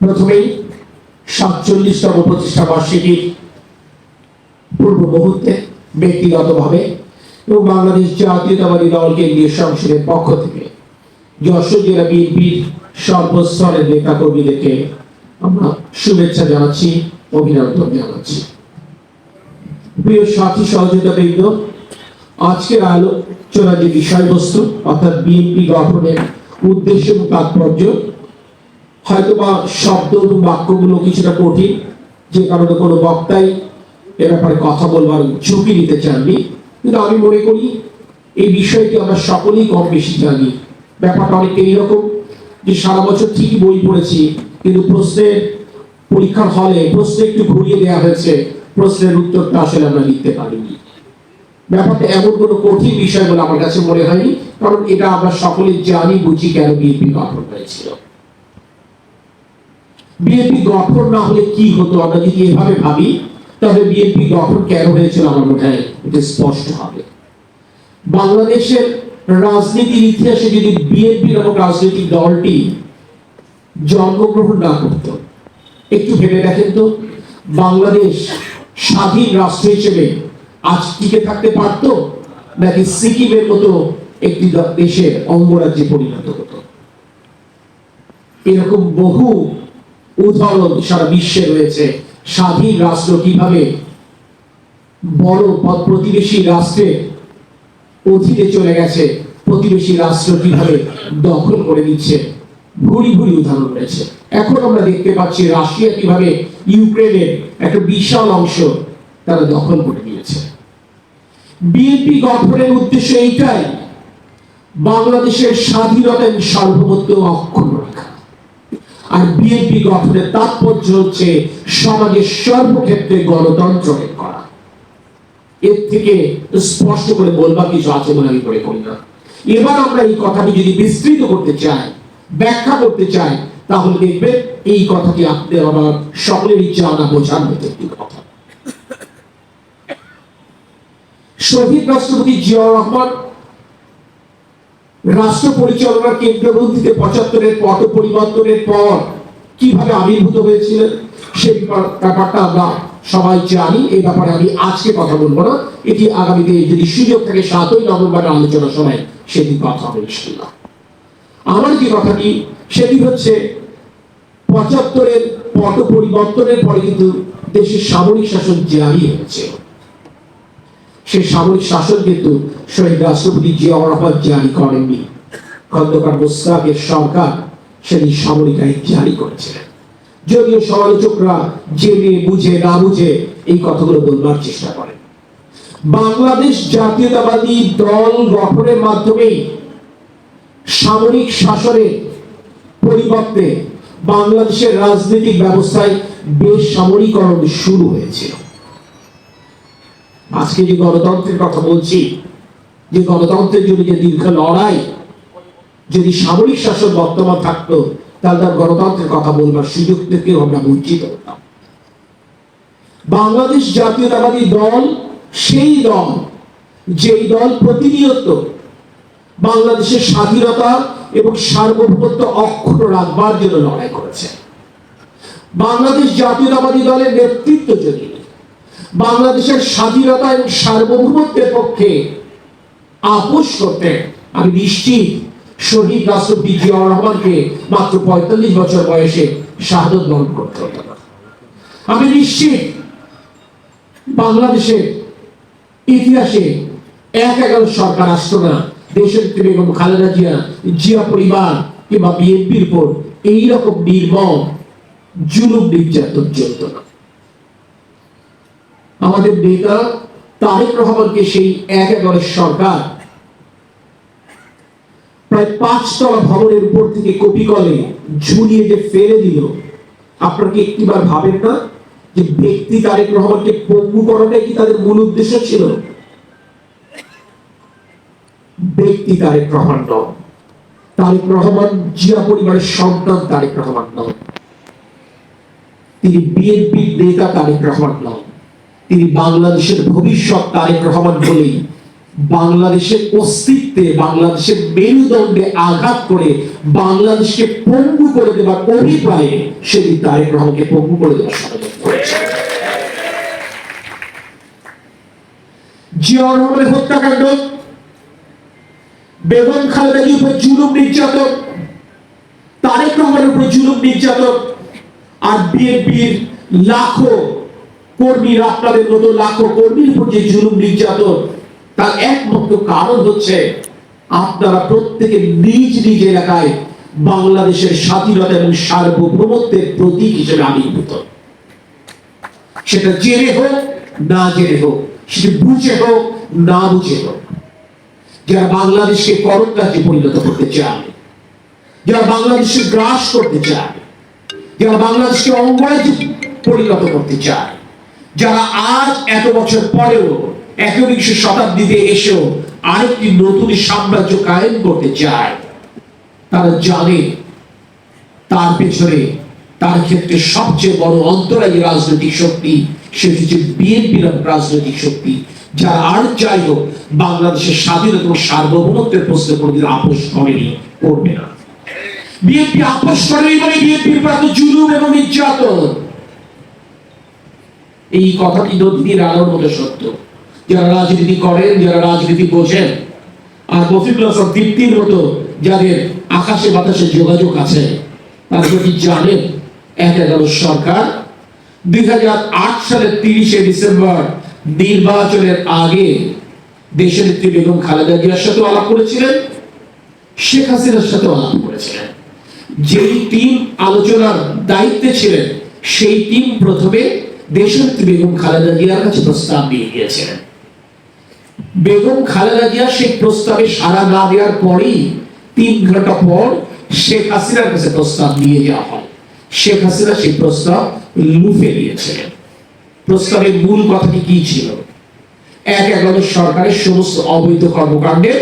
প্রথমেই সাতচল্লিশতম প্রতিষ্ঠা বার্ষিকীর পূর্ব মুহূর্তে ব্যক্তিগতভাবে এবং বাংলাদেশ জাতীয়তাবাদী দল কেন্দ্রীয় সংসদের পক্ষ থেকে যশোর জেলা বিএনপির সর্বস্তরের নেতা কর্মীদেরকে আমরা শুভেচ্ছা জানাচ্ছি, অভিনন্দন জানাচ্ছি। প্রিয় সাথী সহযোগিতা বৃন্দ আজকের আলোচনা যে বিষয়বস্তু, অর্থাৎ বিএনপি গঠনের উদ্দেশ্য এবং তাৎপর্য, হয়তোবা শব্দ এবং বাক্যগুলো কিছুটা কঠিন, যে কারণে কোনো বক্তাই এ ব্যাপারে কথা বলবার ঝুঁকি নিতে চাননি। কিন্তু আমি মনে করি, এই বিষয়টি আমরা সকলেই কম বেশি জানি। ব্যাপারটা অনেকটা এইরকম যে সারা বছর ঠিকই বই পড়েছি, কিন্তু প্রশ্নের পরীক্ষার হলে প্রশ্ন একটু ঘুরিয়ে দেওয়া হয়েছে, প্রশ্নের উত্তরটা আসলে আমরা লিখতে পারিনি। ব্যাপারটা এমন কোনো কঠিন বিষয় বলে আমার কাছে মনে হয়নি, কারণ এটা আমরা সকলে জানি, বুঝি কেন বিএনপি গঠন হয়েছিল। বিএনপি গঠন না হলে কি হতো, আমরা যদি এভাবে ভাবি তবে বিএনপি গঠন কেন হয়েছিল আমার মনে হয় এটা স্পষ্ট হবে। বাংলাদেশের রাজনীতির ইতিহাসে যদি বিএনপি নামক রাজনৈতিক দলটি জন্মগ্রহণ না করত, একটু ভেবে দেখেন তো, বাংলাদেশ স্বাধীন রাষ্ট্র হিসেবে আজ টিকে থাকতে পারত? নাকি সিকিমের মতো একটি দেশের অঙ্গরাজ্যে পরিণত হতো? এরকম বহু উদাহরণ সারা বিশ্বে রয়েছে। স্বাধীন রাষ্ট্র কীভাবে বড় প্রতিবেশী রাষ্ট্রের অধীনে চলে গেছে, প্রতিবেশী রাষ্ট্র কীভাবে দখল করে নিচ্ছে? ভুরি ভুরি উদাহরণ রয়েছে। এখন আমরা দেখতে পাচ্ছি রাশিয়া কীভাবে ইউক্রেনের একটা বিশাল অংশ তারা দখল করে নিয়েছে। বিএনপি গঠনের উদ্দেশ্য এইটাই, বাংলাদেশের স্বাধীনতা এবং সার্বভৌমত্ব অক্ষুণ্ণ রাখা। আর বিএনপি গঠনের তাৎপর্য হচ্ছে সমাজের সর্বক্ষেত্রে গণতন্ত্র করা। এর থেকে স্পষ্ট করে বলবার কিছু আছে বলে আমি মনে করি না। এবার আমরা এই কথাটি যদি বিস্তৃত করতে চাই, ব্যাখ্যা করতে চাই, তাহলে দেখবেন এই কথাটি আপনাদের আমার সকলেরই জানা বোঝার মতো একটি কথা। শহীদ রাষ্ট্রপতি জিয়াউর রহমান রাষ্ট্র পরিচালনার কেন্দ্রবন্দিতে পঁচাত্তরের পট পরিবর্তনের পর কীভাবে আবির্ভূত হয়েছিলেন সে ব্যাপার- ব্যাপারটা আমরা সবাই জানি, এই ব্যাপারে আমি আজকে কথা বলব না। এটি আগামীতে যদি সুযোগ থাকে, সাতই নভেম্বরের আলোচনা সময় সেদিন কথা হবে ইনশাল্লাহ আমার যে কথাটি সেটি হচ্ছে পঁচাত্তরের পট পরিবর্তনের পরে কিন্তু দেশের সামরিক শাসন জারি হয়েছে। সেই সামরিক শাসন কিন্তু শহীদ রাষ্ট্রপতি জিয়াউর রহমান জারি করেননি। খন্দকার মোস্তাকের সরকার সেদিন সামরিক আইন জারি করেছিলেন। যদিও সমালোচকরা জেনে বুঝে না বুঝে এই কথাগুলো বলবার চেষ্টা করেন। বাংলাদেশ জাতীয়তাবাদী দল গঠনের মাধ্যমেই সামরিক শাসনের পরিবর্তে বাংলাদেশের রাজনৈতিক ব্যবস্থায় বেসামরিকরণ শুরু হয়েছিল। আজকে যে গণতন্ত্রের কথা বলছি, যে গণতন্ত্রের জন্য যে দীর্ঘ লড়াই, যদি সামরিক শাসন বর্তমান থাকতো, তাহলে তার গণতন্ত্রের কথা বলবার সুযোগ থেকেও আমরা বঞ্চিত হতাম। বাংলাদেশ জাতীয়তাবাদী দল, সেই দল, যেই দল প্রতিনিয়ত বাংলাদেশের স্বাধীনতা এবং সার্বভৌমত্ব অক্ষুণ্ণ রাখবার জন্য লড়াই করেছে। বাংলাদেশ জাতীয়তাবাদী দলের নেতৃত্ব যদি বাংলাদেশের স্বাধীনতা এবং সার্বভৌমত্বের পক্ষে আপোষ করতে আমি নিশ্চিত শহীদ রাষ্ট্রপতি জিয়াউর রহমানকে মাত্র পঁয়তাল্লিশ বছর বয়সে শাহাদত বরণ করতে হতো। আমি নিশ্চিত বাংলাদেশের ইতিহাসে এক এগারো সরকার আসতো না, দেশের বেগম খালেদা জিয়া জিয়া পরিবার কিংবা বিএনপির উপর এইরকম নির্মম, জুলুম নির্যাতন চলত না আমাদের নেতা তারেক রহমানকে সেই এক এগারো সরকার প্রায় পাঁচতলা ভবনের উপর থেকে কপি কলে ঝুলিয়ে যে ফেলে দিল, আপনারা কি একটিবার ভাবেন না যে ব্যক্তি তারেক রহমানকে পঙ্গু করাটাই কি তাদের মূল উদ্দেশ্য ছিল? ব্যক্তি তারেক রহমান নন। তারেক রহমান জিয়া পরিবারের সন্তান তারেক রহমান নন। তিনি বিএনপির নেতা তারেক রহমান নন। তিনি বাংলাদেশের ভবিষ্যৎ তারেক রহমান বলেই বাংলাদেশের অস্তিত্বে, বাংলাদেশের মেরুদণ্ডে আঘাত করে বাংলাদেশকে পঙ্গু করে দেবার অভিপ্রায়ে সেদিন তারেক রহমানকে পঙ্গু করে দেওয়ার করেছে রহমানের হত্যাকাণ্ড, বেগম খালেদা উপর জুলুম নির্যাতন, তারেক রহমানের উপর জুলুম নির্যাতন, আর বিএনপির লাখো কর্মীরা আপনাদের মতো লাখো কর্মীর উপর যে জুলুম নির্যাতন। তার একমাত্র কারণ হচ্ছে আপনারা প্রত্যেকে নিজ নিজ এলাকায় বাংলাদেশের স্বাধীনতা এবং সার্বভৌমত্বের প্রতীক হিসেবে আবির্ভূত। সেটা জেনে হোক, না জেনে হোক, সেটা বুঝে হোক, না বুঝে হোক। যারা বাংলাদেশকে করণরাজ্যে পরিণত করতে চায়, যারা বাংলাদেশকে গ্রাস করতে চায়, যারা বাংলাদেশকে অঙ্গরাজ্যে পরিণত করতে চায় যারা আজ এত বছর পরেও একবিংশ শতাব্দীতে এসেও আরেকটি নতুন সাম্রাজ্য কায়েম করতে চায়, তারা জানে তার পেছনে তার ক্ষেত্রে সবচেয়ে বড় অন্তরায়ী রাজনৈতিক শক্তি, সেটি হচ্ছে বিএনপি রাজনৈতিক শক্তি, যারা আর যাই হোক বাংলাদেশের স্বাধীনতা সার্বভৌমত্বের প্রশ্নে কোনোদিন আপোষ করেনি, করবে না। বিএনপি আপোষ করেনি মানে বিএনপির প্রাত জুলুম এবং নির্যাতন। এই কথাটি নদীর আলোর মতো সত্য? যারা রাজনীতি করেন, যারা রাজনীতি বোঝেন, আর রফিকুল হাসান দীপ্তির মতো যাদের আকাশে বাতাসে যোগাযোগ আছে, তারা যদি জানেন এক এগারো সরকার? দুই হাজার আট সালের তিরিশে ডিসেম্বর নির্বাচনের আগে দেশের নেত্রী বেগম খালেদা জিয়ার সাথে আলাপ করেছিলেন, শেখ হাসিনার সাথে আলাপ করেছিলেন। যেই টিম আলোচনার দায়িত্বে ছিলেন, সেই টিম প্রথমে দেশনেত্রী বেগম খালেদা জিয়ার কাছে প্রস্তাব দিয়ে গিয়েছিলেন। বেগম খালেদা জিয়া সেই প্রস্তাবে সাড়া না দেওয়ার পরেই তিন ঘণ্টা পর শেখ হাসিনার কাছে প্রস্তাব নিয়ে যাওয়া হয়। শেখ হাসিনা সেই প্রস্তাব লুফে দিয়েছিলেন প্রস্তাবের মূল কথাটি কি ছিল? এক এগারো সরকারের সমস্ত অবৈধ কর্মকাণ্ডের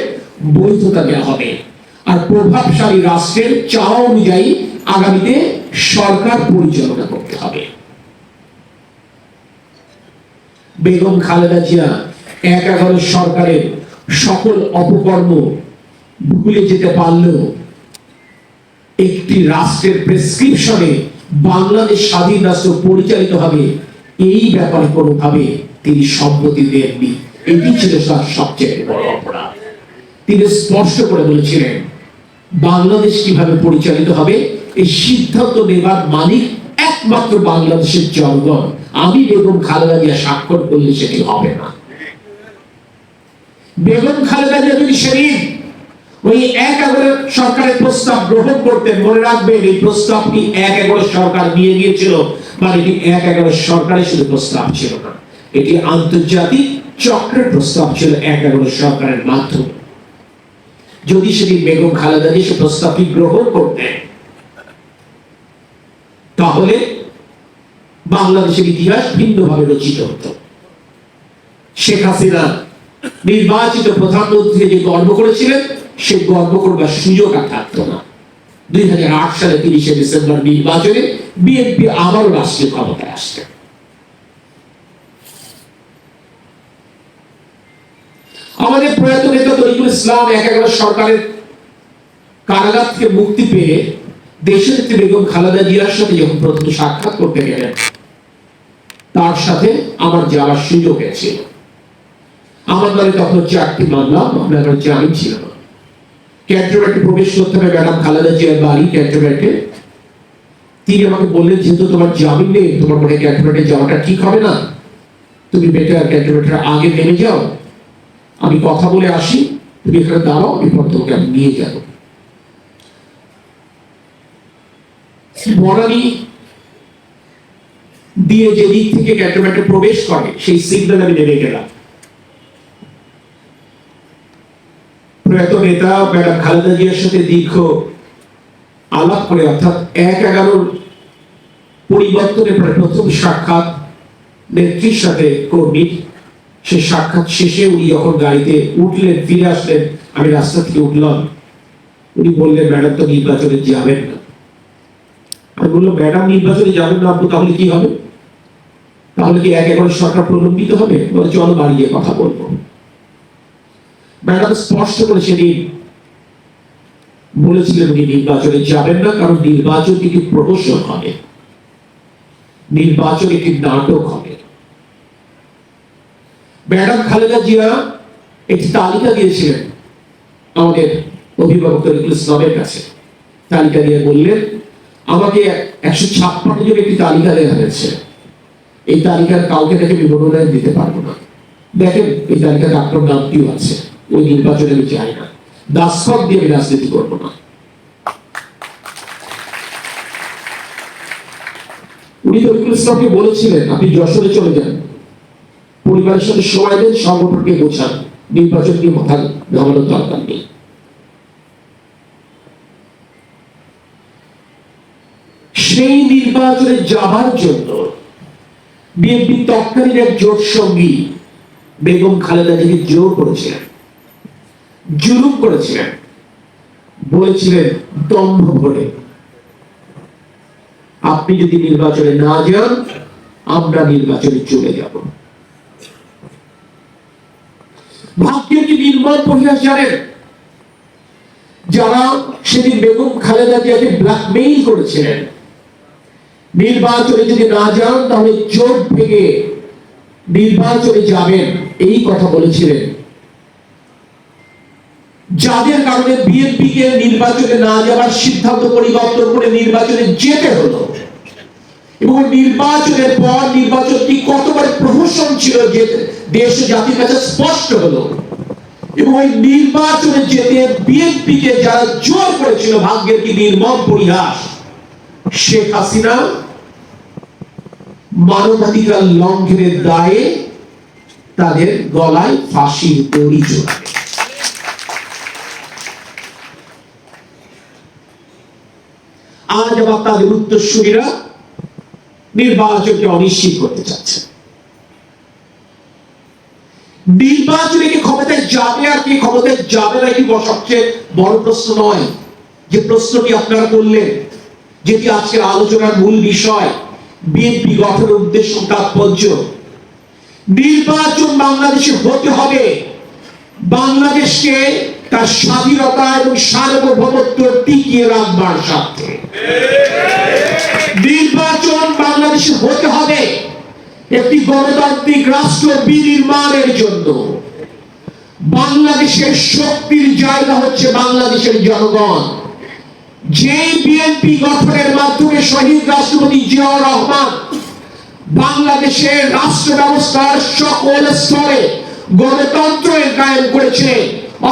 বৈধতা দেওয়া হবে আর প্রভাবশালী রাষ্ট্রের চাওয়া অনুযায়ী আগামীতে সরকার পরিচালনা করতে হবে। বেগম খালেদা জিয়া এক এগারো সরকারের সকল অপকর্ম ভুলে যেতে পারলেও একটি রাষ্ট্রের প্রেসক্রিপশনে বাংলাদেশ স্বাধীন রাষ্ট্র পরিচালিত হবে, এই ব্যাপারে কোনোভাবে তিনি সম্মতি দেননি। এটি ছিল তার সবচেয়ে বড় অপরাধ। তিনি স্পষ্ট করে বলেছিলেন, বাংলাদেশ কীভাবে পরিচালিত হবে, এই সিদ্ধান্ত নেবার মালিক একমাত্র বাংলাদেশের জনগণ। আমি বেগম খালেদা জিয়া স্বাক্ষর করলে সেটি হবে না। বেগম খালেদা জিয়া যদি সেদিন ওই এক এগারো সরকারের প্রস্তাব গ্রহণ করতেন, মনে রাখবেন, এই প্রস্তাবটি এক এগারো সরকার নিয়ে গিয়েছিল মানে এটি এক এগারো সরকারের শুধু প্রস্তাব ছিল না। এটি আন্তর্জাতিক চক্রের প্রস্তাব ছিল এক এগারো সরকারের মাধ্যমে। যদি সেদিন বেগম খালেদা জিয়া সে প্রস্তাবটি গ্রহণ করতেন তাহলে বাংলাদেশের ইতিহাস ভিন্নভাবে রচিত হতো। শেখ হাসিনা নির্বাচিত প্রধানমন্ত্রী যে গর্ব করেছিলেন, সে গর্ব করবার সুযোগ আর থাকতো না। দুই হাজার আট সালে তিরিশে ডিসেম্বর নির্বাচনে বিএনপি আবারও রাষ্ট্রীয় ক্ষমতায় আসছে। আমাদের প্রয়াত নেতা তরিকুল ইসলাম এক এগারো সরকারের কারাগার থেকে মুক্তি পেয়ে দেশের নেত্রী বেগম খালেদা জিয়ার সাথে যখন প্রথম সাক্ষাৎ করতে গেলেন, তার সাথে আমার যাওয়ার সুযোগ আছে। আমার নামে তখন চারটি মামলা মামলার জামিন ছিল না ক্যান্টনমেন্টে প্রবেশ করতে হবে, ম্যাডাম খালেদা জিয়ার বাড়ি ক্যান্টনমেন্টে। তিনি আমাকে বললেন, যেহেতু তোমার জামিন নেই, তোমার মনে ক্যান্টনমেন্টে যাওয়াটা ঠিক হবে না। তুমি বেটার ক্যান্টনমেন্টের আগে নেমে যাও। আমি কথা বলে আসি, তুমি এখানে দাঁড়াও এরপর তোমাকে আমি নিয়ে যাব। বনানী দিয়ে যে দিক থেকে ক্যান্টনমেন্টে প্রবেশ করে, সেই সিগন্যাল আমি নেমে গেলাম। প্রয়াত নেতা ম্যাডাম খালেদা জিয়ার সাথে দীর্ঘ আলাপ করে, অর্থাৎ এক এগারোর পরিবর্তনের পরে প্রথম সাক্ষাৎ নেত্রীর সাথে কর্মীর সে সাক্ষাৎ শেষে উনি যখন গাড়িতে উঠলেন, ফিরে আসলেন, আমি রাস্তা থেকে উঠলাম। উনি বললেন, ম্যাডাম, তো নির্বাচনে যাবেন না। আমি বললাম ম্যাডাম, নির্বাচনে যাবেন না আপনি, তাহলে কি হবে? তাহলে কি এক এগারো সরকার প্রলম্বিত হবে? বলে, চলো বাড়ি কথা বলব। ম্যাডাম স্পষ্ট করে সেদিন বলেছিলেন উনি, নির্বাচনে যাবেন না, কারণ নির্বাচন একটি প্রহসন হবে। নির্বাচন একটি নাটক হবে। ম্যাডাম খালেদা জিয়া একটি তালিকা দিয়েছিলেন আমাদের অভিভাবক তরিকুল ইসলামের কাছে। তালিকা দিয়ে বললেন আমাকে একশো ছাপ্পান্ন জন একটি তালিকা দেওয়া হয়েছে। এই তালিকার কাউকে দেখে মনোনয়ন দিতে পারব না। দেখেন, এই তালিকাতে আপনার নামটিও আছে। ওই নির্বাচনে আমি চাই না। দাসপথ দিয়ে আমি রাজনীতি করব না। উনি তরিকুল বলেছিলেন, আপনি যশোরে চলে যান। পরিবারের সাথে সময় দেন, সংগঠনকে বোঝান নির্বাচন নিয়ে মাথা ঘামানোর দরকার নেই। সেই নির্বাচনে যাবার জন্য বিএনপি তৎকালীন এক জোট সঙ্গী বেগম খালেদা জিকে জোর করেছিলেন, জুলুম করেছিলেন, বলেছিলেন দম্ভ ভরে আপনি যদি নির্বাচনে না যান, আমরা নির্বাচনে চলে যাব। ভাগ্যের কি নির্মল পরিহাস জানেন? যারা সেদিন বেগম খালেদা জিয়াকে ব্ল্যাকমেইল করেছিলেন নির্বাচনে যদি না যান তাহলে চোখ ভেঙে নির্বাচনে যাবেন। এই কথা বলেছিলেন। যাদের কারণে বিএনপি কে নির্বাচনে না যাওয়ার সিদ্ধান্ত পরিবর্তন করে নির্বাচনে যেতে হলো, এবং নির্বাচনের পর নির্বাচনটি কতবার প্রহসন ছিল যে দেশ জাতির কাছে স্পষ্ট হলো, এবং ওই নির্বাচনে যেতে বিএনপি কে যারা জোর করেছিল, ভাগ্যের কি নির্মম পরিহাস, শেখ হাসিনা মানবাধিকার লঙ্ঘনের দায়ে তাদের গলায় ফাঁসির দড়ি জোড়াবে আজ আবার তাদের উত্তরসূরীরা নির্বাচনকে অনিশ্চিত করতে চাচ্ছে। নির্বাচনে কি ক্ষমতায় যাবে আর কি ক্ষমতায় যাবে না কি সবচেয়ে বড় প্রশ্ন নয়। যে প্রশ্নটি আপনারা করলেন, যেটি আজকের আলোচনার মূল বিষয় বিএনপি গঠনের উদ্দেশ্য তাৎপর্য। নির্বাচন বাংলাদেশে হতে হবে। বাংলাদেশকে তার স্বাধীনতা এবং সার্বভৌমত্ব টিকিয়ে রাখবার স্বার্থে। নির্বাচন বাংলাদেশে হতে হবে একটি গণতান্ত্রিক রাষ্ট্র বিনির্মাণের জন্য। বাংলাদেশের শক্তির জায়গা হচ্ছে বাংলাদেশের জনগণ। যে বিএনপি গঠনের মাধ্যমে শহীদ রাষ্ট্রপতি জিয়াউর রহমান বাংলাদেশের রাষ্ট্র ব্যবস্থার সকল স্তরে গণতন্ত্র কায়েম করেছে,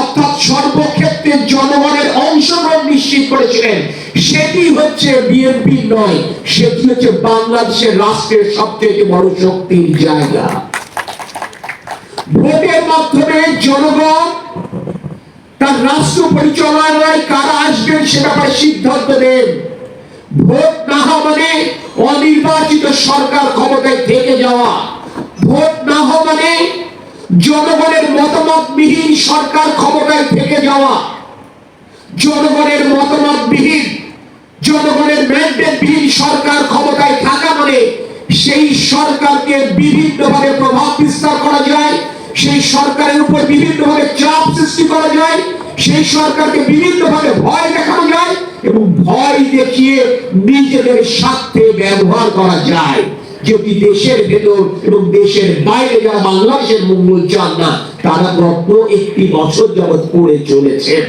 অর্থাৎ সর্বক্ষেত্রে জনগণের অংশগ্রহণ নিশ্চিত করেছিলেন সেটি হচ্ছে বিএনপি নয়, সেটি হচ্ছে বাংলাদেশের রাষ্ট্রের সবচেয়ে বড় শক্তির জায়গা। ভোটের মাধ্যমে জনগণ তার রাষ্ট্র পরিচালনায় কারা আসবেন সে ব্যাপারে সিদ্ধান্ত দেন ভোট না হওয়া মানে অনির্বাচিত সরকার ক্ষমতায় থেকে যাওয়া। ভোট না হওয়া মানে জনগণের মতামতবিহীন সরকার ক্ষমতায় থেকে যাওয়া। জনগণের মতামতবিহীন, জনগণের ম্যান্ডেটবিহীন সরকার ক্ষমতায় থাকা মানে সেই সরকারকে বিভিন্নভাবে প্রভাব বিস্তার করা যায়। সেই সরকারের উপর বিভিন্নভাবে চাপ সৃষ্টি করা যায়, সেই সরকারকে বিভিন্নভাবে ভয় দেখানো যায় এবং ভয় দেখিয়ে নিজেদের স্বার্থে ব্যবহার করা যায়। যদি দেশের ভেতর এবং দেশের বাইরে যারা বাংলাদেশের মঙ্গল চান না, তারা গত একটি বছর যাবৎ করে চলেছেন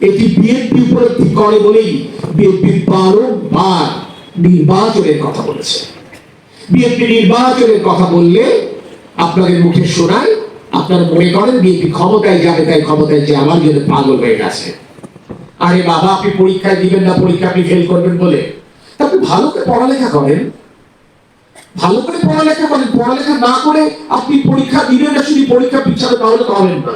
এটি বিএনপি উপলব্ধি করে বলেই বিএনপি বারংবার নির্বাচনের কথা বলেছে। বিএনপি নির্বাচনের কথা বললে আপনাদের মুখে শোনায়, আপনারা মনে করেন বিএনপি ক্ষমতায় যাবে, তাই ক্ষমতায় যে আমার জন্য পাগল হয়ে গেছে। আরে বাবা, আপনি পরীক্ষায় দিবেন না, পরীক্ষা আপনি ফেল করবেন বলে। আপনি ভালো করে পড়ালেখা করেন। ভালো করে পড়ালেখা করেন। পড়ালেখা না করে আপনি পরীক্ষা দিবেন না, শুধু পরীক্ষা পিছাবে তাহলে তো হবেন না।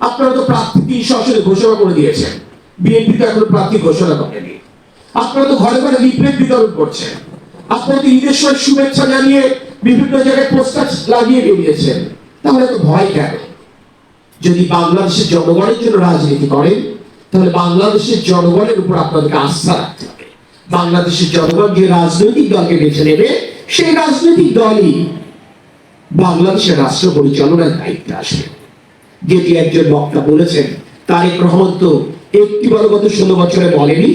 আপনারা তো প্রার্থী তিন আসনে ঘোষণা করে দিয়েছেন। বিএনপি তো এখন প্রার্থী ঘোষণা করেনি। আপনারা তো ঘরে ঘরে লিফলেট বিতরণ করছেন। আপনারা তো ঈদের সময় শুভেচ্ছা জানিয়ে বিভিন্ন জায়গায় পোস্টার লাগিয়ে বেরিয়েছেন। তাহলে তো ভয় কেন? যদি বাংলাদেশের জনগণের জন্য রাজনীতি করেন, তাহলে বাংলাদেশের জনগণের উপর আপনাদেরকে আস্থা রাখতে হবে। বাংলাদেশের জনগণ যে রাজনৈতিক দলকে বেছে নেবে, সেই রাজনৈতিক দলই বাংলাদেশের রাষ্ট্র পরিচালনার দায়িত্বে আসবে। যেটি একজন বক্তা বলেছেন, তারেক রহমান তো একটি বার গত ষোলো বছরে বলেনি,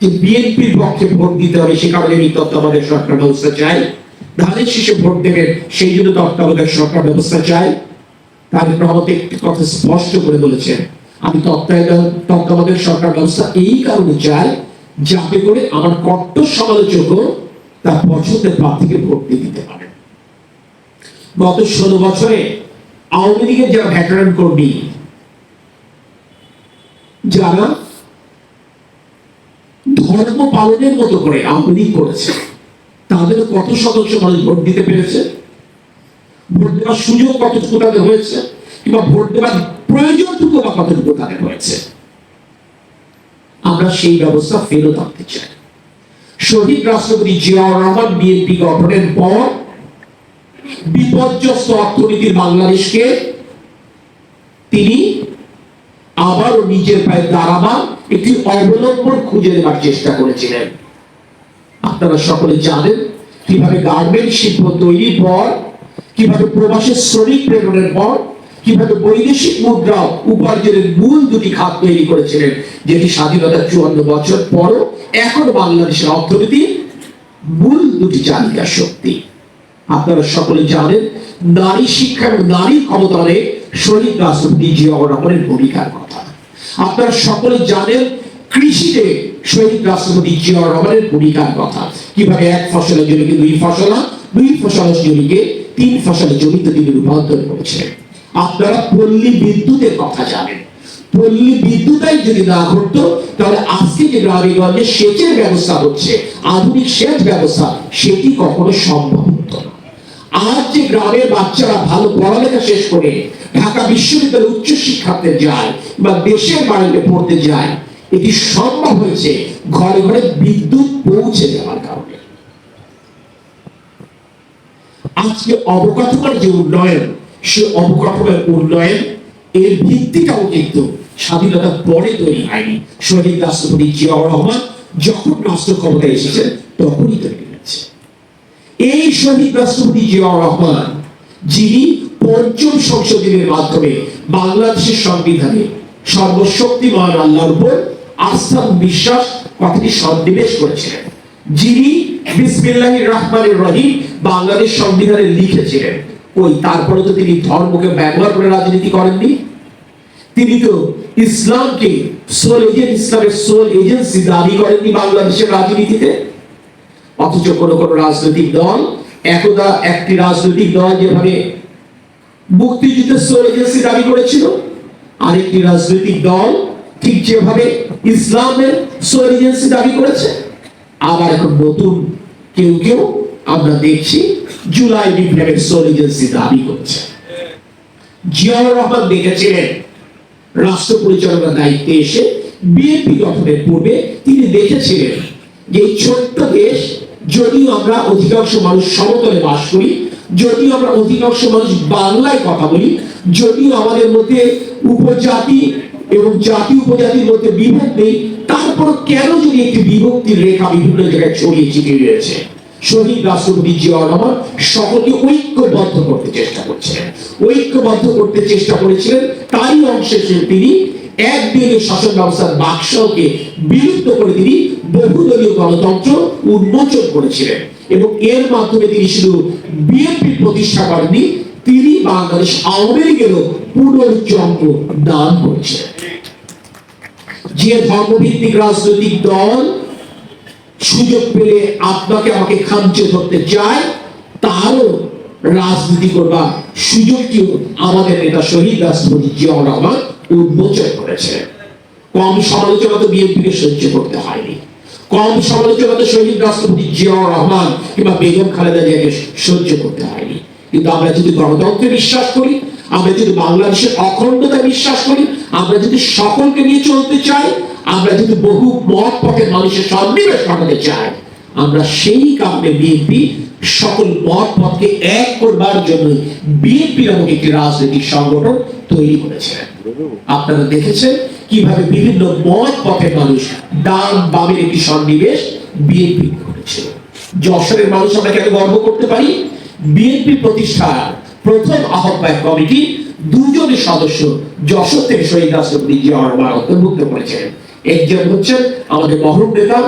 যে বিএনপির পক্ষে ভোট দিতে হবে সে কারণে তত্ত্বাবধায়ক সরকার ব্যবস্থা চাই ধানের শীষে ভোট দেবেন সেই জন্য তত্ত্বাবধায়ক সরকার ব্যবস্থা চাই। তারেক রহমান একটি কথা স্পষ্ট করে বলেছেন আমি তত্ত্বাবধায়ক তত্ত্বাবধায়ক সরকার ব্যবস্থা এই কারণে চাই যাতে করে আমার কট্টর সমালোচক তার পছন্দের প্রার্থীকে ভোট দিয়ে দিতে পারে। গত ষোলো বছরে আওয়ামী লীগের যারা ভেটারান কর্মী, যারা ধর্ম পালনের মতো করে আওয়ামী লীগ করেছে তাদের কত সদস্য মানুষ ভোট দিতে পেরেছে? ভোট দেওয়ার সুযোগ কতটুকু তাদের হয়েছে? কিংবা ভোট দেওয়ার প্রয়োজনটুকু বা কতটুকু তাদের হয়েছে? আমরা সেই ব্যবস্থা ফেরত আনতে চাই। শহীদ রাষ্ট্রপতি জিয়াউর রহমান বিএনপি গঠনের পর বিপর্যস্ত অর্থনীতির বাংলাদেশকে তিনি আবারও নিজের পায়ে দাঁড়াবার একটি অবলম্বন খুঁজে নেবার চেষ্টা করেছিলেন। আপনারা সকলে জানেন কীভাবে গার্মেন্ট শিল্প তৈরির পর, কীভাবে প্রবাসী শ্রমিক প্রেরণের পর, কীভাবে বৈদেশিক মুদ্রা উপার্জনের মূল দুটি খাত তৈরি করেছিলেন, যেটি স্বাধীনতার চুয়ান্ন বছর পরও এখন বাংলাদেশের অর্থনীতি মূল দুটি চালিকা শক্তি। আপনারা সকলে জানেন নারী শিক্ষা এবং নারী ক্ষমতায়নে শহীদ রাষ্ট্রপতি জিয়াউর রহমানের ভূমিকার কথা। আপনারা সকলে জানেন কৃষিতে শহীদ রাষ্ট্রপতি জিয়াউর রহমানের ভূমিকার কথা। কীভাবে এক ফসলের জমিকে দুই ফসলা দুই ফসলের জমিকে তিন ফসলের জমিতে তিনি রূপান্তর করেছিলেন আপনারা পল্লী বিদ্যুতের কথা জানেন। পল্লী বিদ্যুতাই যদি না ঘটতো, তাহলে আজকে যে গ্রামে গঞ্জে সেচের ব্যবস্থা হচ্ছে, আধুনিক সেচ ব্যবস্থা, সেটি কখনো সম্ভব হতো না। আজ যে গ্রামের বাচ্চারা ভালো পড়ালেখা শেষ করে, ঢাকা বিশ্ববিদ্যালয়ে উচ্চ যায় বা দেশের বাইরে পড়তে যায় এটি সম্ভব হয়েছে ঘরে ঘরে বিদ্যুৎ পৌঁছে যাওয়ার কারণে। আজকে অবকাঠামোর যে উন্নয়ন, সে অবকাঠামোর উন্নয়ন, এর ভিত্তিটাও কিন্তু স্বাধীনতার পরে তৈরি হয়নি। শহীদ রাষ্ট্রপতি জিয়াউর রহমান যখন রাষ্ট্র ক্ষমতায় এসেছেন, তখনই তৈরি হয়েছে। এই শহীদ রাষ্ট্রপতি জিয়াউর রহমান, যিনি পঞ্চম সংশোধনের মাধ্যমে বাংলাদেশের সংবিধানে সর্বশক্তিমান আল্লাহর উপর আস্থা ও বিশ্বাস কথাটি সন্নিবেশ করেছিলেন। যিনি বিসমিল্লাহির রহমানির রহিম বাংলাদেশ সংবিধানে লিখেছিলেন। ওই তারপরে তো তিনি ধর্মকে ব্যবহার করে রাজনীতি করেননি? তিনি তো ইসলামকে সোল এজেন্ট ইসলামের সোল এজেন্সি দাবি করেননি বাংলাদেশের রাজনীতিতে। অথচ কোন কোন রাজনৈতিক দল একদা একটি রাজনৈতিক দল যেভাবে মুক্তিযুদ্ধের সোল এজেন্সি দাবি করেছিল, আরেকটি রাজনৈতিক দল ঠিক যেভাবে ইসলামের সোল দাবি করেছে, আবার এখন নতুন কেউ কেউ আমরা দেখছি জুলাই বিপ্লবের সোল দাবি করছে। জিয়াউর রহমান দেখেছিলেন রাষ্ট্র পরিচালনার দায়িত্বে এসে বিএনপি গঠনের পূর্বে তিনি দেখেছিলেন যে ছোট্ট দেশ, যদিও আমরা অধিকাংশ মানুষ সমতলে বাস করি, যদিও আমরা অধিকাংশ মানুষ বাংলায় কথা বলি, যদিও আমাদের মধ্যে উপজাতি এবং জাতি উপজাতির মধ্যে বিভেদ নেই, তারপর কেন যদি একটি বিভক্তির রেখা বিভিন্ন জায়গায় ছড়িয়ে ছিটিয়ে রয়েছে? শহীদ রাষ্ট্রপতি রহমান সকলকে ঐক্যবদ্ধ করতে চেষ্টা করছিলেন। ঐক্যবদ্ধ করতে চেষ্টা করেছিলেন, তারই অংশে তিনি একদিনের শাসন ব্যবস্থার বাকশালকে বিলুপ্ত করে তিনি বহুদলীয় গণতন্ত্র উন্মোচন করেছিলেন। এবং এর মাধ্যমে তিনি শুধু বিএনপি প্রতিষ্ঠা করেননি তিনি বাংলাদেশ আওয়ামী লীগেরও পুনর্জন্ম দান করেছিলেন যে ধর্মভিত্তিক রাজনৈতিক দল সুযোগ পেলে আপনাকে আমাকে খামচে ধরতে চায়, তারও রাজনীতি করবার সুযোগটিও আমাদের নেতা শহীদ রাষ্ট্রপতি জিয়াউর রহমান উন্মোচন করেছে কম সমালোচনা তো বিএনপিকে সহ্য করতে হয়নি। কম সমালোচনা তো শহীদ রাষ্ট্রপতি জিয়াউর রহমান কিংবা বেগম খালেদা জিয়াকে সহ্য করতে হয়নি। কিন্তু আমরা যদি গণতন্ত্রে বিশ্বাস করি, আমরা যদি বাংলাদেশের অখণ্ডতা বিশ্বাস করি, আমরা যদি সকলকে নিয়ে চলতে চাই, আমরা যদি বহু মত পথের মানুষের সন্নিবেশ ঘটাতে চাই, আমরা সেই কারণে বিএনপি সকল মত পথকে এক করবার জন্য বিএনপি নামক একটি রাজনৈতিক সংগঠন তৈরি করেছে। আপনারা দেখেছেন কীভাবে বিভিন্ন মত পথের মানুষ ডান বামের একটি সন্নিবেশ বিএনপি করেছে যশোরের মানুষ আমরা কেন গর্ব করতে পারি? বিএনপি প্রতিষ্ঠার প্রথম আহ্বায়ক কমিটি দুজনের সদস্য যশোর থেকে শহীদ রাষ্ট্রপতি অন্তর্ভুক্ত করেছিলেন একজন হচ্ছেন আমাদের মহরম নেতা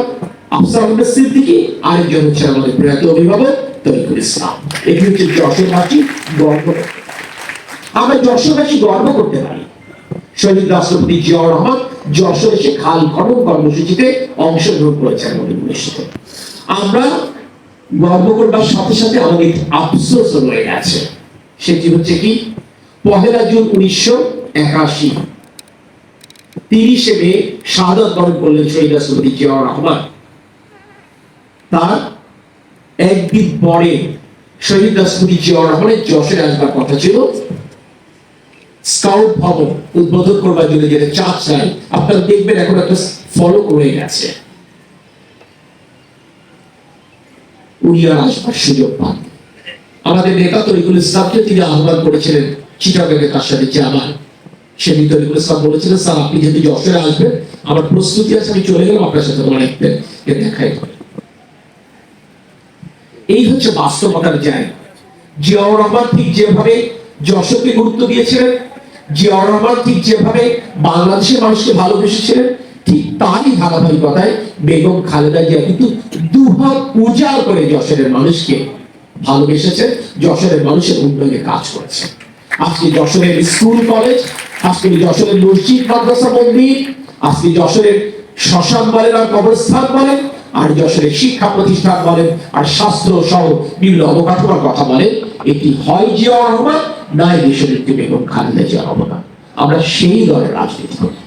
আফসার আহমেদ সিদ্দিকী, আরেকজন হচ্ছে আমাদের প্রয়াত অভিভাবক তরিকুল ইসলাম। এটি হচ্ছে যশোরবাসী গর্ব। আমরা যশোরবাসী গর্ব করতে পারি। শহীদ রাষ্ট্রপতি জিয়াউর রহমান যশোর এসে খাল খনন কর্মসূচিতে অংশগ্রহণ করেছেন আমাদের আমরা গর্ব করবার সাথে সাথে আমাদের আফসোস রয়ে গেছে। সেটি হচ্ছে কি? পহেলা জুন উনিশশো একাশি। তিরিশে মে শাহাদত বরণ করলেন শহীদ রাষ্ট্রপতি জিয়াউর রহমান। তার একদিন পরে শহীদ রাষ্ট্রপতি জিয়াউর রহমানের যশোরে আসবার কথা ছিল। স্কাউট ভবন উদ্বোধন করবার জন্য যেটা চাপ চাই আপনারা দেখবেন এখন একটা ফলো করে গেছে। উনি আসবার সুযোগ পান। আমাদের নেতা তরিকুল ইসলামকে তিনি আহ্বান করেছিলেন তার সাথে যে আমার সেদিন তরিকুল ইসলাম বলেছিলেন, স্যার, আপনি যদি আসবেন, আমার প্রস্তুতি আছে, আমি চলে গেলাম, আপনার সাথে দেখাই করে এই হচ্ছে বাস্তবতার জায়গা। জিয়াউর রহমান ঠিক যেভাবে যশোরকে গুরুত্ব দিয়েছিলেন, জিয়াউর রহমান ঠিক যেভাবে বাংলাদেশের মানুষকে ভালোবেসেছিলেন ঠিক তারই ধারাবাহিকতায় বেগম খালেদা জিয়া কিন্তু দুহাত উজাড় করে যশোরের মানুষকে ভালোবেসেছেন যশোরের মানুষের উন্নয়নে কাজ করেছে। আজকে যশোরের স্কুল কলেজ, আজকে যশোরের মসজিদ, মাদ্রাসা, মন্দির, আজকে যশোরের শ্মশান বলেন আর কবরস্থান বলেন, আর যশোরের শিক্ষা প্রতিষ্ঠান বলেন, আর স্বাস্থ্য সহ বিভিন্ন অবকাঠামোর কথা বলেন, এটি হয় জিয়া রহমান দেশের একটি বেগম খালেদা জিয়া রহমান আমরা সেই দলের রাজনীতি করি।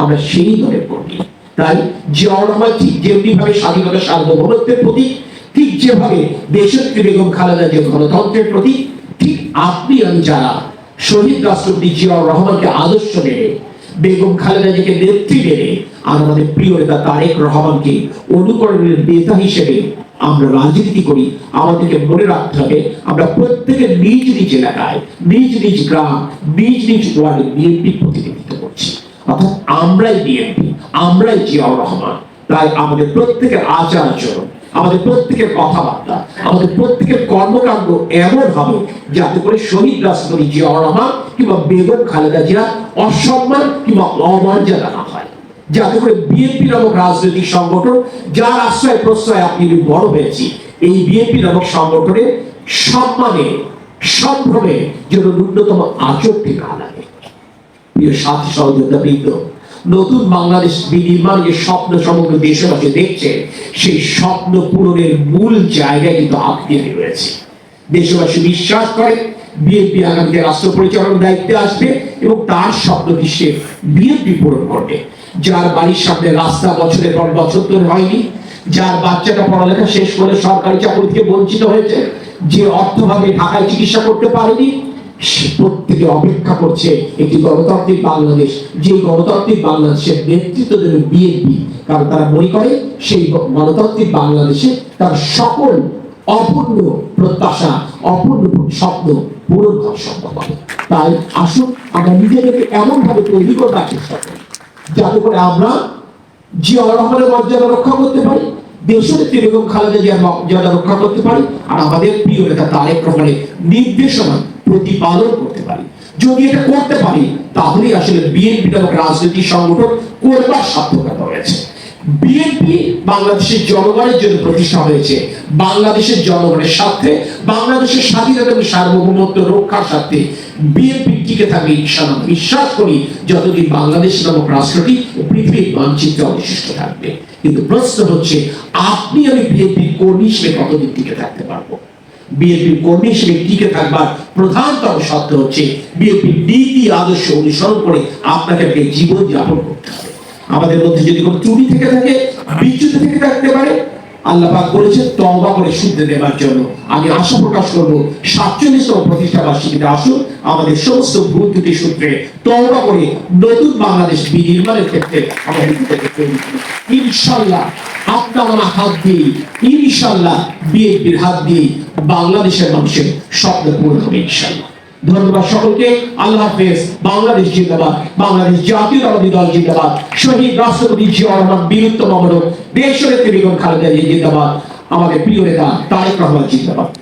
আমরা সেই দলের কর্মী। তাই জিয়া রহমান ঠিক যেমনি ভাবে স্বাধীনতা সার্বভৌমত্বের প্রতি ঠিক যেভাবে একটি বেগম খালেদা জিয়া গণতন্ত্রের প্রতি ঠিক আপনি আমি যারা শহীদ রাষ্ট্রপতি জিয়াউর রহমানকে আদর্শ মেনে, বেগম খালেদা জিকে নেত্রী মেনে, আর আমাদের প্রিয় নেতা তারেক রহমানকে অনুকরণের নেতা হিসেবে আমরা রাজনীতি করি, আমাদেরকে মনে রাখতে হবে, আমরা প্রত্যেকে নিজ নিজ এলাকায়, নিজ নিজ গ্রাম, নিজ নিজ ওয়ার্ডে বিএনপি প্রতিনিধিত্ব করছি। অর্থাৎ আমরাই বিএনপি আমরাই জিয়াউর রহমান। তাই আমাদের প্রত্যেকের আচার আচরণ আমাদের প্রত্যেকের কথাবার্তা, আমাদের প্রত্যেকের কর্মকাণ্ড এমন হবে যাতে করে শহীদ রাষ্ট্রপতি জিয়াউর রহমান কিংবা বেগম খালেদা জিয়া অসম্মান কিংবা অমর্যাদা না হয়। যাতে করে বিএনপি নামক রাজনৈতিক সংগঠন যার আশ্রয় প্রশ্রয় আপনি বড় হয়েছি, এই বিএনপি নামক সংগঠনের সম্মানে, সম্ভ্রমে যেন ন্যূনতম আচরটি না লাগে। প্রিয় সাথী সহযোগিতা বৃন্দ, নতুন বাংলাদেশ বিনির্মাণ যে স্বপ্ন সমগ্র দেশবাসী দেখছে, সেই স্বপ্ন পূরণের মূল জায়গায় কিন্তু আপনি রয়েছে। দেশবাসী বিশ্বাস করে, বিএনপি আগামীতে রাষ্ট্র পরিচালনার দায়িত্বে আসবে এবং তার স্বপ্নটি সে বিএনপি পূরণ করবে। যার বাড়ির সামনে রাস্তা বছরের পর বছর ধরে হয়নি, যার বাচ্চাটা পড়ালেখা শেষ করে সরকারি চাকরি থেকে বঞ্চিত হয়েছে, যে অর্থভাবে ঢাকায় চিকিৎসা করতে পারেনি প্রত্যেকে অপেক্ষা করছে একটি গণতান্ত্রিক বাংলাদেশ। যে গণতান্ত্রিক বাংলাদেশের নেতৃত্ব দেবে বিএনপি কারণ তারা মনে করে সেই গণতান্ত্রিক বাংলাদেশে তার সকল অপূর্ণ প্রত্যাশা, অপূর্ণ স্বপ্ন পূরণ হওয়া সম্ভব হবে। তাই আসুন আমরা নিজেদেরকে এমন ভাবে তৈরি করবার চেষ্টা করি। যাতে করে আমরা জিয়া রহমানের মর্যাদা রক্ষা করতে পারি, দেশের বেগম খালেদা জিয়ার মর্যাদা রক্ষা করতে পারি, আর আমাদের প্রিয় নেতা তারেক রহমানের নির্দেশনা প্রতিপালন করতে পারি। যদি এটা করতে পারি, তাহলেই আসলে বিএনপি নামক রাজনৈতিক সংগঠন করবার সার্থকতা রয়েছে। বিএনপি বাংলাদেশের জনগণের জন্য প্রতিষ্ঠা হয়েছে। বাংলাদেশের জনগণের স্বার্থে, বাংলাদেশের স্বাধীনতা এবং সার্বভৌমত্ব রক্ষার স্বার্থে বিএনপি টিকে থাকবে ইনশাআল্লাহ। বিশ্বাস করি, যতদিন বাংলাদেশ নামক রাষ্ট্রটি পৃথিবীর মানচিত্রে অবশিষ্ট থাকবে। কিন্তু প্রশ্ন হচ্ছে, আপনি আমি বিএনপির কর্মী হিসেবে কতদিন টিকে থাকতে পারব? বিএনপির কর্মী হিসেবে টিকে থাকবার প্রধানতম শর্ত হচ্ছে বিএনপির নীতি, আদর্শ অনুসরণ করে আপনাকে একটা জীবন যাপন করতে হবে। আমাদের মধ্যে যদি কোনো ত্রুটি থেকে থাকে, বিচ্যুতি থেকে থাকতে পারে আল্লাহ পাক বলেছেন, তওবা করে শুদ্ধ দেবার জন্য আমি আশা প্রকাশ করব প্রতিষ্ঠা বার্ষিকীতে আসুন, আমাদের সমস্ত ভুল সূত্রে তওবা করে নতুন বাংলাদেশ বিনির্মাণের ক্ষেত্রে আমাদের। ইনশাল্লাহ আপনার হাত দিয়ে ইনশাল্লাহ বিএনপির হাত দিয়ে বাংলাদেশের মানুষের স্বপ্ন পূরণ হবে ইনশাল্লাহ ধন্যবাদ সকলকে। আল্লাহ হাফেজ। বাংলাদেশ জিন্দাবাদ। বাংলাদেশ জাতীয়তাবাদী দল জিন্দাবাদ। শহীদ রাষ্ট্রপতি জিয়া রহমান, বীরত্ব মহরম, দেশ নেত্রী বেগম খালেদা জিন্দাবাদ। আমাদের প্রিয় নেতা তারেক রহমান জিন্দাবাদ।